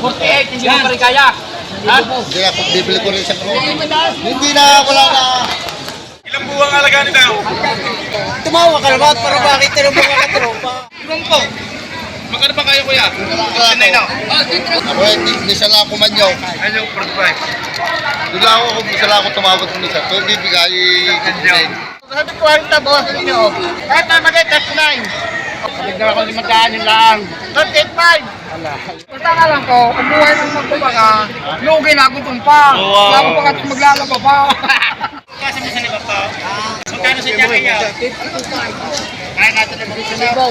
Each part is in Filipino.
48, hindi mo pa rin kaya. Ha? Hindi ako, bibili ko rin sa pro. Hindi na, wala na. Ilang buwang alaga nito? Tumawa ka naman, pero bakit tinubong ka tropa? Po? Magkano ba kayo kuya? Sinay na. Ako, hindi, hindi sa ako manyaw. Ano yung product price? Bigla ako, bisa lang ako tumawag ko nisa. Pero bibigay. Sabi ko, ang tabawas ninyo. Kahit na magay, 39. Bigyan ako limandaan yung lang. 35. Basta nga lang ko, ang buhay ng magbabaga, lugi na gutom pa. Wow. Labo pa ka maglalaba pa. Kasi mo sa liba pa. Magkano sa jacket niya? Kaya natin na mag-isa na.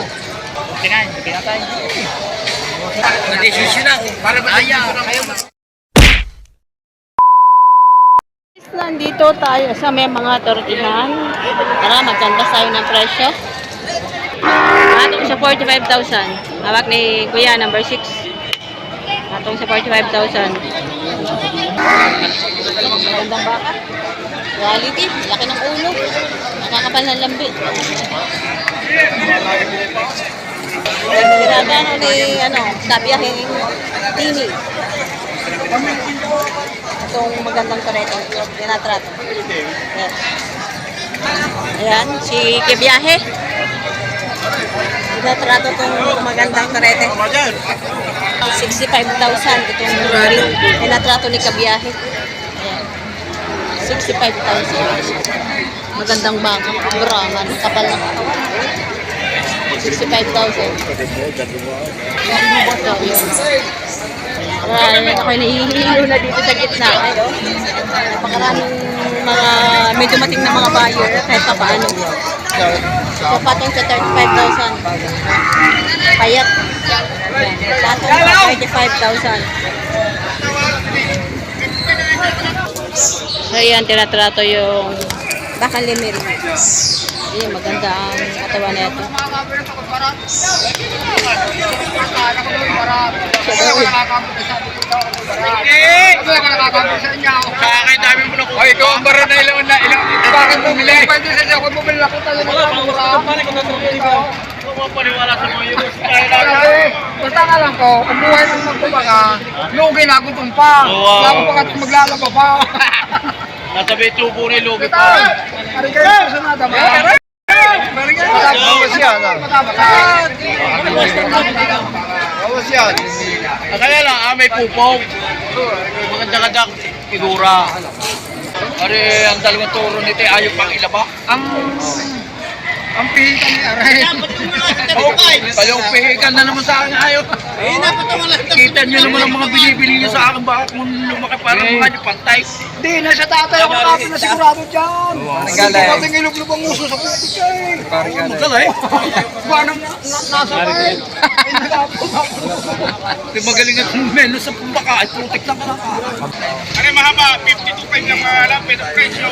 Tingnan, tingnan tayo. Nag-desisyon na. Para ba kaya? Nandito tayo sa may mga tortihan. Tara, magkandas tayo ng presyo. Atong sa 45,000. Hawak ni Kuya, number 6. Atong sa 45,000. Magandang baka. Quality. Laki ng ulo. Nakakapal ng lambi. Ginagano ni, ano, sabiyahing tini. Itong magandang toreto. Tinatrato. Ayan. Ayan, si Kibiyahe. Tinatrato itong magandang torete. 65,000 itong tinatrato ni Kabiyahe. Ayan. 65,000. Magandang baka. Brahman. Kapal katawan. 65,000. So, yun. Marami nahihilo na dito sa gitna. Ayo. Napakaraming mga medyo mating na mga buyer kahit pa paano. So, patong sa 35,000. Payat. Patong sa 35,000. So, yan, tinatrato yung bakal limit. Ayan, maganda ang katawan nito. Sa akin, dami mo na Ay, ikaw ang bara na ilang na ilang. Bakit bumili? Pwede sa siya, kung bumili ako tayo ng mura. Paniwala sa mga Euros. Kaya Kasi, basta nga lang ko, ang buhay ng magbabaga, lugi na gutom pa. Wow. Labo pa ka maglalaba pa. Nasa may tubo ni Ito, pa. ari kayo sa mo. Bawas yan. Bawas yan. Kaya lang, ah, may pupong. Maganda-ganda figura. Pare, ang dalawang turo nito ay ayaw pang ilaba. Ang ang pihita ni Aray. Okay. Kayong pihikan na naman sa akin ayaw. Eh, Kita nyo naman ang mga binibili nyo sa akin. Baka kung lumaki parang mga nyo pantay. Hindi na sa tatay ako natin na sigurado dyan. Hindi natin ilublub ang uso sa putik eh. Magkalay. Paano na, na, nasa tayo? Hindi na po. Di magaling at menu sa pumbaka ay putik na ka Ano mahaba? 52 pa yung mga alam. Pero presyo.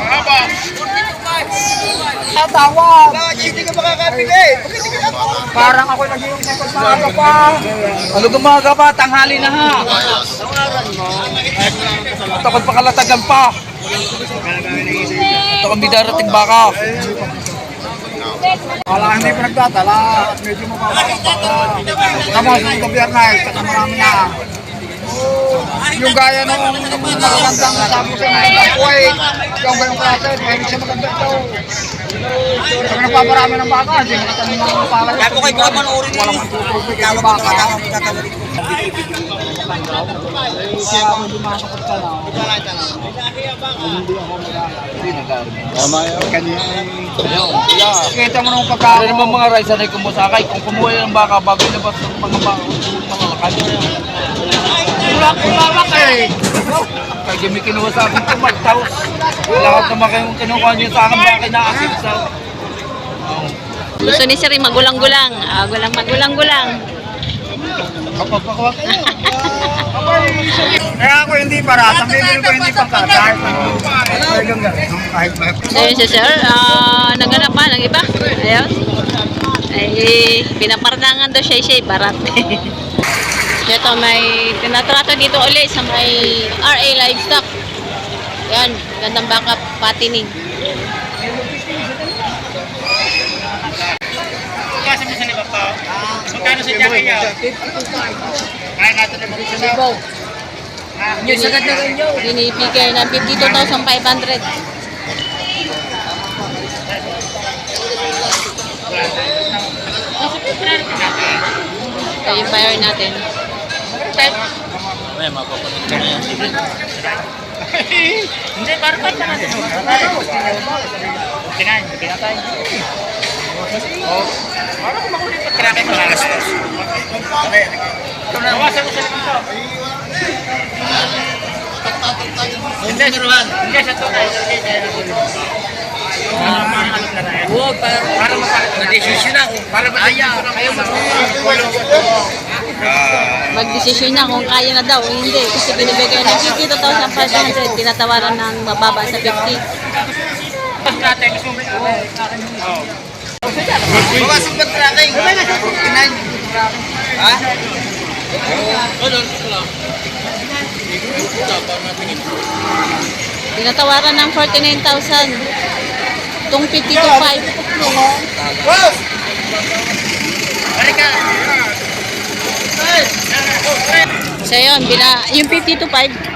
Mahaba. Tatawa. Hindi ka makakabili. Parang ako nag-iong sa pagmamaga pa. Ano gumaga pa? Tanghali na ha. Takot pa kalatagan pa. Ito kami darating baka. Wala hindi pa nagtatala at medyo mababa baka. Tapos ng gobyernes, saka marami na. Yung gaya nung magandang sabi sa magandang Kuwait, yung gayong klase, meron siya maganda ito. Pag nagpaparami ng baka, hindi nakatanim ng palay. Kaya po kayo pa manoorin Walang magtutubig ang baka. Kaya ako hindi makakapag ka na. Hindi ako Tama yan. Kanina Kita mo nung pagka... Ano naman mga rice na kumusakay? Kung kumuha ng baka bago ilabas ng mga baka, mga lakad. Kulak-kulak eh. Kaya may kinuha sa akin ito, Martaus. Lahat naman kayong kinuha niyo sa akin baka inaakit sa... Gusto ni Siri magulang-gulang. Ah, gulang magulang-gulang. Kaya ako hindi para, ang bibili ko hindi pang ano. Talagang gano'n, kahit may So yun si Sir, ah, naganap pa ng iba. Ayun. Ay, pinapardangan daw siya siya, barat. Ito may tinatrato dito ulit sa may RA Livestock. Yan, gandang backup patining. Kasi mo sa liba pa. Magkano sa jacket niya? Kaya natin ang mga Yung sagad na rin yun. Binibigay ng 52,500. Ito yung buyer natin. Hindi, para tayo pa natin. Kinain, kinatay. Oh, para kung makulit pa traffic mo lang. Bawasan ko sa limang Hindi, hindi sa tunay. Huwag, para para makadesisyon na. Para makaya. Kayo Magdesisyon na kung kaya na daw o hindi. Kasi binibigay ng 52,500. Tinatawaran ng mababa sa 50. natin. Bawasan ba tracking? 49. Ha? Tinatawaran ng 49,000. Itong 52,500. Boss! Halika. So yun, bina, yung 52.5,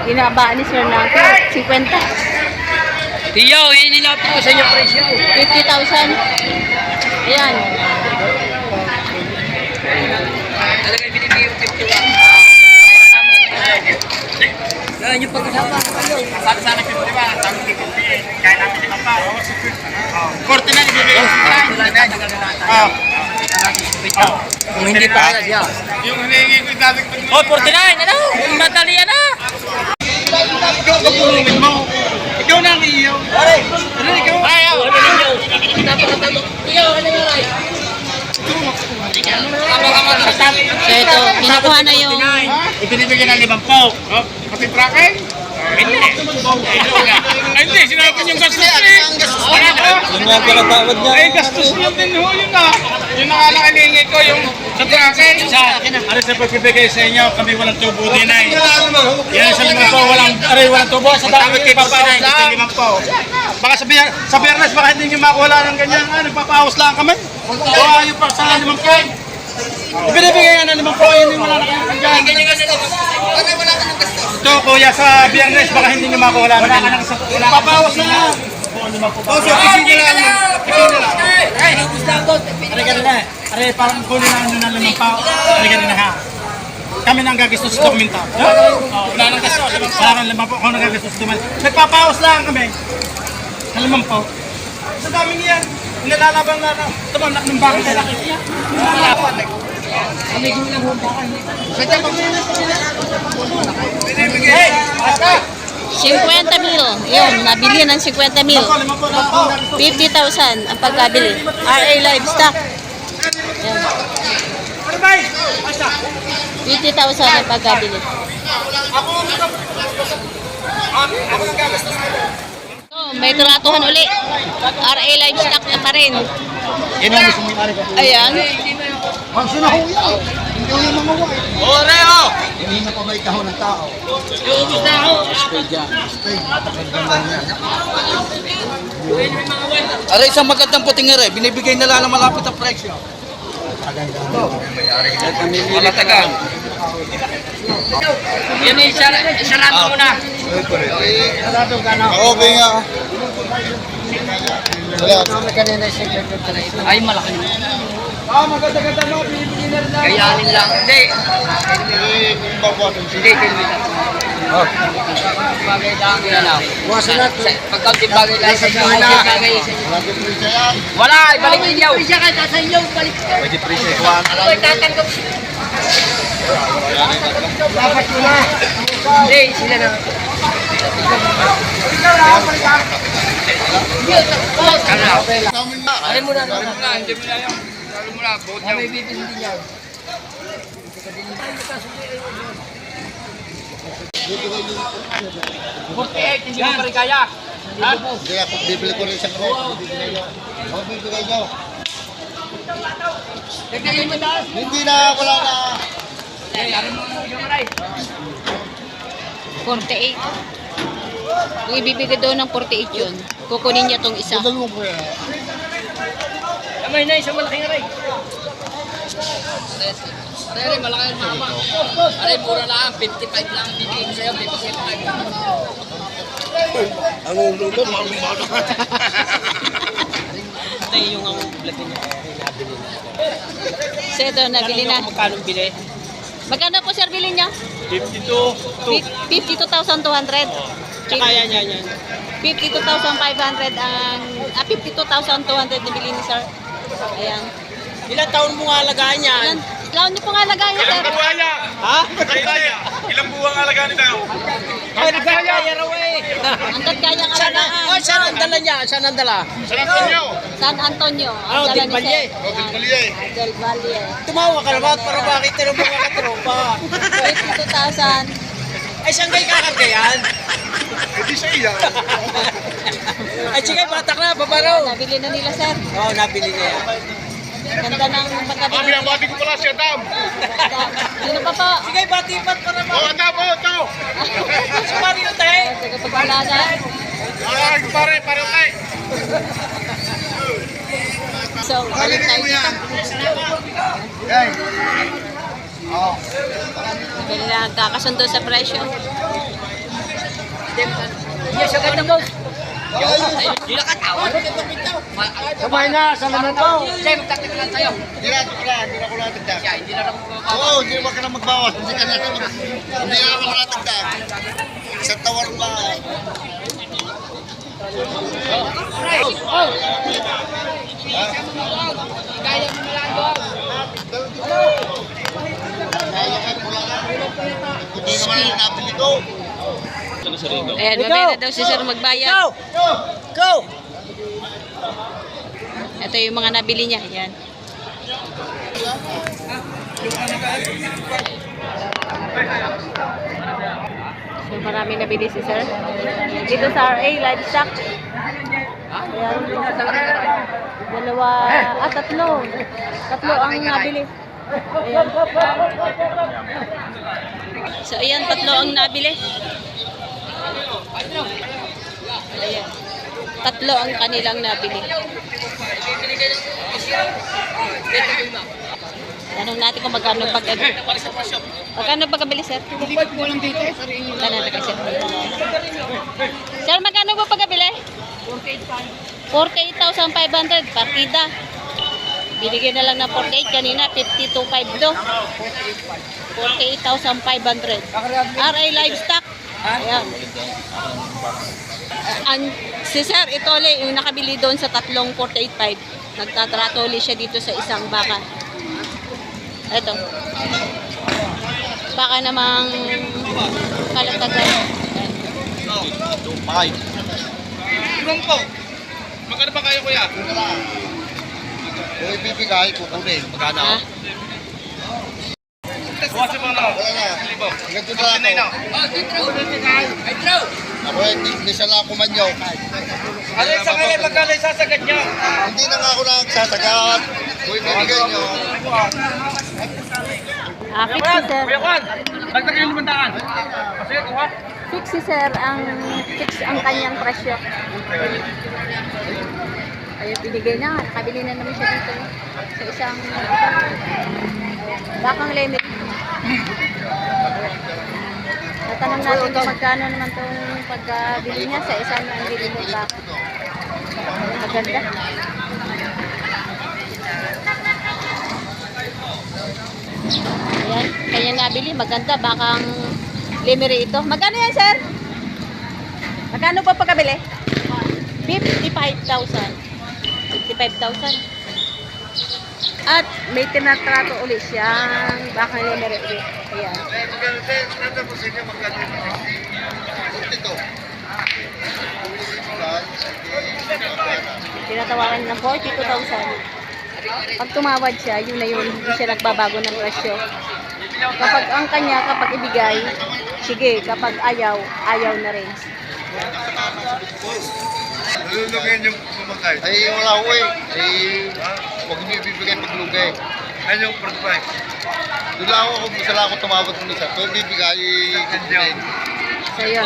binabaan ni Sir na 50. Iyo, yun nila po sa inyo presyo. 50,000. Ayan. Talaga binibigay yung 51. Yan yung pag-usapan. Sabi sa akin, 50 ba? Sabi ko, 50. Kaya natin lima pa. Korte na, ibibigay ko sa akin. Oh. Kung hindi pa kaya siya. Yung hinihingi ko, idadagdag mo. Oh, 49, ano? Madali yan ah. Ikaw, kapulungin mo. Ikaw na ang iyo. Ano ikaw? Ayaw. So ito, kinukuha na yung Ibinibigyan ng limang po. Oh, pati tracking? Hindi. Hindi, sinabi yung gastos eh. Wala ko. Yung nga pala tawad niya. Ay, gastos yun din ho, yun na. Yun na nga ko, yung sa tracking. Sa, ano sa pagbibigay sa inyo, kami walang tubo din ay. Yan sa limang po, walang, aray, walang tubo. Sa dami kayo papawas lang. limang po. Baka sa, bier, sa biyernes, baka hindi nyo makuha ng ganyan. Ah, nagpapawas lang kami. O ayaw pa sa limang po. Ibinibigay nga ng limang po, yun yung wala na kayong ganyan. Ito, kuya, sa biyernes, baka hindi nyo makuha ng ganyan. Papawas na lang. Oh, so, isipin na lang. Isipin na lang. Aray ka eh. Aray, parang kunin na nyo ng limang pao. Aray ka na ha. Kami nang gagastos sa dokumento. Oh, wala nang gastos. Wala nang limang po. Ako nang gagastos sa dokumento. Nagpapawas lang kami. Sa limang po. Sa dami niyan. Nilalabang na na. Tumanak ng bakit nila. Nilalaban. Kami gulang ho ba? Sadya pag Hey! Basta! 50 mil. Yun, nabili ng 50 mil. Ako, limang po na ako. 50,000 ang pagkabili. RA Livestock. Basta! 50,000 ang pagkabili. Oh, may turatuhan uli. RA Livestock na pa rin. Yan ang Ayan. Ang sinaho yan. Hindi ko yung mga wai. Oreo! Hindi na pa may kahon ng tao. Ubus na ako. Aray, isang magandang puting ere, binibigay na lang ng malapit ang presyo. Malatagan. Yan yung isa, isarado mo na. Okay nga. Ay, malaki na. Ah, maganda-ganda mo. Binibigyan na rin na. Kayanin lang. Hindi. Hindi. Bagay lang lang. Buwasan na. Pagkaunting bagay lang sa bagay. Din po siya yan. Wala, ibalik ninyo. Presya ka, nasa inyo, balik. Pwede presya. Ay, tatanggap. Dapat ko na. Hindi, sila na. Mo na, alin mo na, hindi mo na alin mo na, buot niya. May bibindi niya. Hindi mo pa rin kaya. Hindi ako, bibili ko rin sa krep. Bibigay nyo. Ako bibigay nyo. Hindi na, wala na. 48. Kung ibibigay doon ng 48 yun, kukunin niya tong isa. Dalawa ko yan. Kamay na, isang malaking aray. Aray, malaki ang mama. Aray, mura lang. 55 lang. Bibigay ko sa'yo. 55 lang. Ang ulo mo, maumano. Ito yung ang vlog niya. So ito, nabili na. Magkano bili? Magkano po sir bili niya? 52. 52,200. Tsaka yan, yan, yan. 52,500 ang... Ah, 52,200 nabili ni sir. Ayan. Ilang taon mo nga alagaan yan? Ilan, ilan niyo po nga lagay sir? Buwaya! Ha? Ilang buwang alaga nito? Ay, nagkakaya raw eh. Hanggat kayang Sana, alagaan. oh, saan ang dala niya? Saan ang dala? San Antonio! San Antonio. Oh, Ang dala Del Valle. Oh, Del Ayan. Valle. Del Valle. Tumawa ka naman, pero bakit tinong mga katropa? 52,000. Ay, saan kayo kakargayan? Eh di sa iya. Ay, sige, batak na, babaro. Nabili na nila sir. Oo, oh, nabili niya yan. Ganda ng Ah, pagkabili. binabati ko pala si Adam. Sino pa po? Sige, batipat para Oh, ma... Adam, oh, ito. Sumari yung tayo. Tagapag-alaga. Ay, pare, pare, tay. So, balik tayo dito. Yan. Oh. Bili na nagkakasundo sa presyo. Yes, sa ganda mo. Hindi na katawan. Sabay na, sa naman to. Siya, magtatik lang sa'yo. Hindi na, hindi na, hindi na ako natagdag. Siya, hindi na lang magbabawa. Oo, hindi na ka na magbawas. Hindi ka na, hindi na ako natagdag. Sa tawar ba? Kaya ka, wala ka. Hindi naman ang nabili ko. Ayan, mamaya na daw si sir magbayad. Go! Go! Ito yung mga nabili niya. Ayan. So, marami nabili si sir. Dito sa RA, livestock. Ayan. Dalawa, ah, tatlo. Tatlo ang nabili. Ayan. So, ayan, tatlo ang nabili. Ayan. Tatlo ang kanilang nabili. Tanong natin kung magkano pag Magkano pagkabili, sir? Magkano na kasi? Sir, magkano po pagkabili? 48,500 partida. Binigyan na lang ng 48 kanina, 52,500 do. 48,500. RA Livestock. Ayan. An, si Sir, ito ulit, yung nakabili doon sa tatlong 48.5. Nagtatrato ulit siya dito sa isang baka. Ito. Baka namang kalatagan. Po. Magkano ba kayo, kuya? Kung ibibigay, kukunin. Magkano? Ha? Buwasin mo na. Wala na. Ganito na ako. Ako, hindi, hindi siya lang kumanyaw. Ano sa kanya, magkano yung sasagad niya? Hindi na nga ako nagsasagat. Kung ibibigay nyo, Ah, fix si Sir. Kwan, dagdag yung limandaan. Kasi kuha. Fix si Sir ang fix ang kanyang presyo. Ayun, binigay na. Nakabili na naman siya dito. Sa isang bakang limit. Tatanong natin kung magkano naman itong pagkabili niya sa isang bili mo baka. Maganda. Ayan, kanya nabili. Maganda. Bakang limeri ito. Magkano yan, sir? Magkano pa pagkabili? 55,000. 55,000. At may tinatrato ulit siyang bakang limeri ulit. Ayan. Tinatawaran ng 42,000. Pag tumawad siya, yun na yun. Hindi siya nagbabago ng presyo. Kapag ang kanya, kapag ibigay, sige. Kapag ayaw, ayaw na rin. Nalulugin yung kumakay. Ay, wala ko eh. Ay, huwag niyo ibibigay paglugay. Ano yung first price? Doon lang ako kung lang ako tumawag ng isa. Kung bibigay, ganyan. So, yun.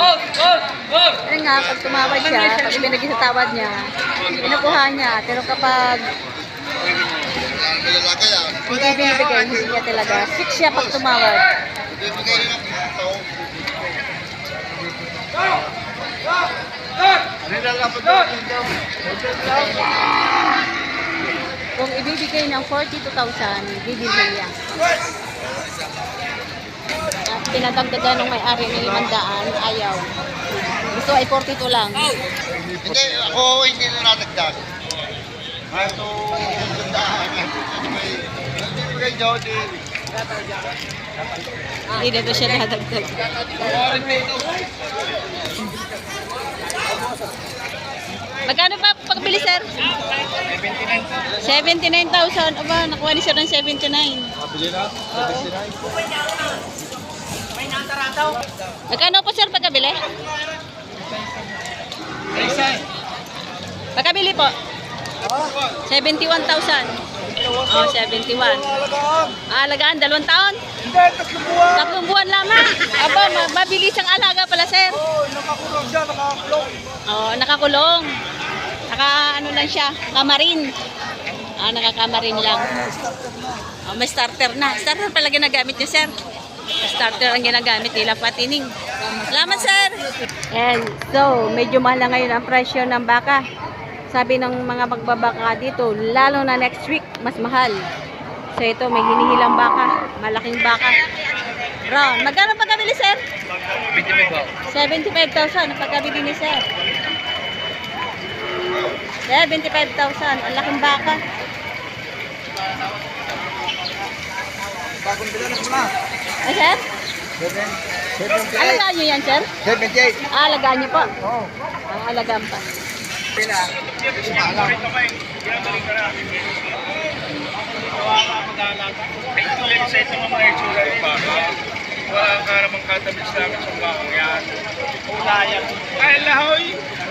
Yun nga, pag tumawad siya, pag ibinigay sa tawad niya, pinukuha niya. Pero kapag Kung ibibigay, hindi niya talaga. Fix siya pag tumawad. Kung ibibigay ng 42,000, bibili niya. At pinadagdagan ng may-ari ng 500, ayaw. Gusto ay 42 lang. Hindi, ako hindi na nadagdag. Ito, hindi kay Jody. Hindi na to siya nadagdag. Magkano pa pagbili, sir? 79,000. Aba, nakuha ni sir ng 79. Magkano po, sir, pagkabili? Pagkabili po? 71,000. Oh, 71. Ah, alagaan, dalawang taon? Tatlong buwan lamang. Aba, ma- mabilis ang alaga pala, sir. Nakakulong siya, nakakulong. Oo, nakakulong. Naka, ano lang siya, kamarin. Ah, nakakamarin lang. Oh, may starter na. Starter pala ginagamit niya, sir. Starter ang ginagamit nila, patining. Salamat, sir. And so, medyo mahal na ngayon ang presyo ng baka. Sabi ng mga magbabaka dito, lalo na next week, mas mahal. So ito, may hinihilang baka. Malaking baka. Ron, magkano pagkabili, sir? 75,000 ang pagkabili ni sir. 75,000. Ang laking baka. Bagong bilanas mo na. Ay, sir? 78. Alagaan nyo yan, sir? 78. Ah, alagaan nyo po. Oo. Ang alagaan pa. Pila. Ay, tuloy sa ito mga itsura ng baka. Wala ka namang katabit sa amin sa bakang yan. Ulayan. Ay, lahoy!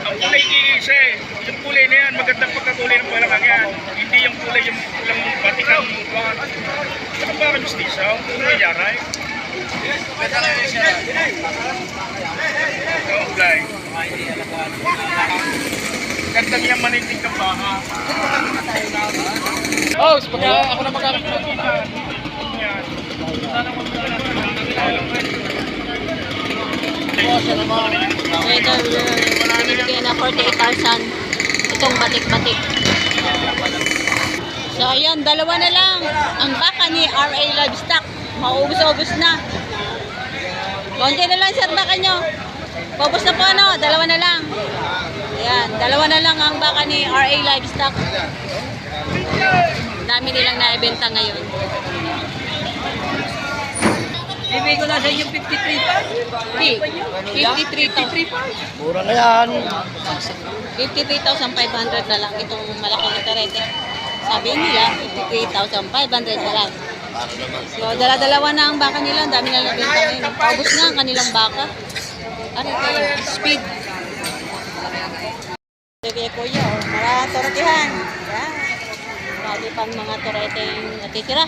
Ang kulay iisa eh. Yung kulay na yan, magandang pagkakulay ng balakang yan. Hindi yung kulay yung lang batikang mukha. Saka baka mistisa, ang kulay yaray. Ang kulay. Gandang yung manitig ng baka. Oh, pagka ako na ito, uh, binibigay na 48,000. Itong batik-batik. So ayan, dalawa na lang. Ang baka ni RA Livestock. Maubos-ubos na. Konti na lang sir baka nyo. Paubos na po ano, dalawa na lang. Ayan, dalawa na lang ang baka ni RA Livestock. Dami nilang naibenta ngayon. Bibigay ko na sa inyo 53 pa. 53,000. Mura na yan. 53,500 na lang itong malaking interete. Sabi nila, 53,500 na lang. So, dala-dalawa na ang baka nila. Ang dami na nabenta ngayon. Paubos na ang kanilang baka. Ano ito? Speed. Sige, kuya. Oh. Mara toretihan. Yan. Marami pang mga toreteng natitira.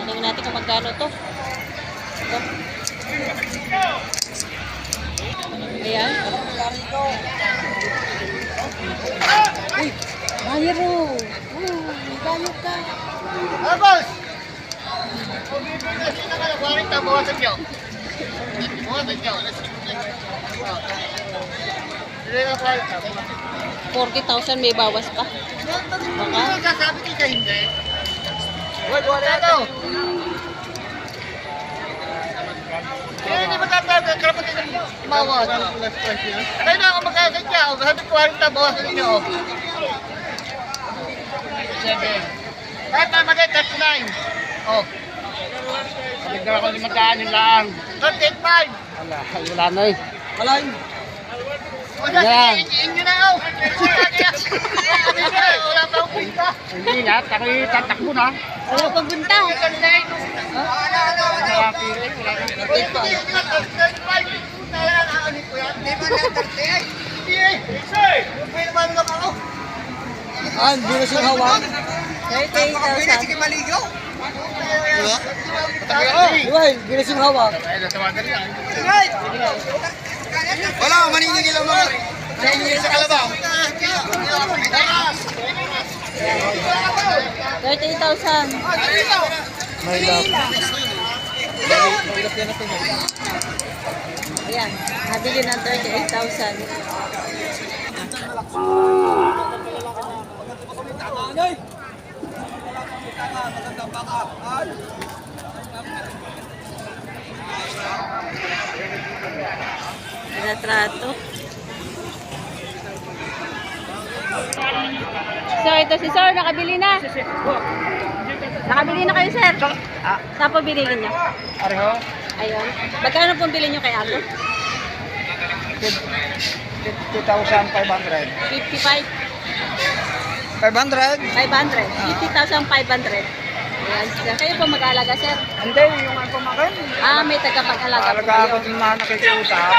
Tanong natin kung magkano to. Ito. Ayan. Uy, buyer oh. May bayad ka. Ah, boss! Kung bibigyan siya na kayo, 40, bawasan nyo. Bawasan. Hindi na 40. 40,000 may bawas pa. Baka? Sasabi ko hindi. Wait, wala hindi ang karapat ng bawas? Kaya na ako magkasadya. O, sabi ko 40, bawasan nyo. Kahit na mali, 39. Oh. Nagdala ko limandaan yung lang. 38.5. Wala, wala na eh. Wala yun. Yan. Wala pa akong punta. Hindi na, tako'y tatakbo na. Wala wala na. Ah, hindi na siya hawak. 38,000. maligaw. Iway, hindi na siya hawak. Ay, natawagan yan. Wala, maninigil ang mga. Nainigil sa kalabaw. 38,000. May love. Ayan, nabili ng 38,000. Retrato. So, ito si Sir, nakabili na. Nakabili na kayo, Sir. Ah, Saan po bilhin niyo? Areho? Ayun. Magkano pong bilhin niyo kay Ato? 2,500. 55. 500? 500. 50,500. Ayan. Kayo po mag-aalaga, sir. Hindi, yung ano pamakan. Ah, may tagapag-alaga po Alaga kayo. ako ng mga nakikiusap.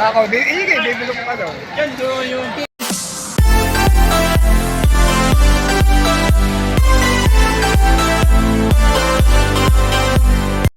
Ako, sige, bibili ko pa daw. Yan doon yung...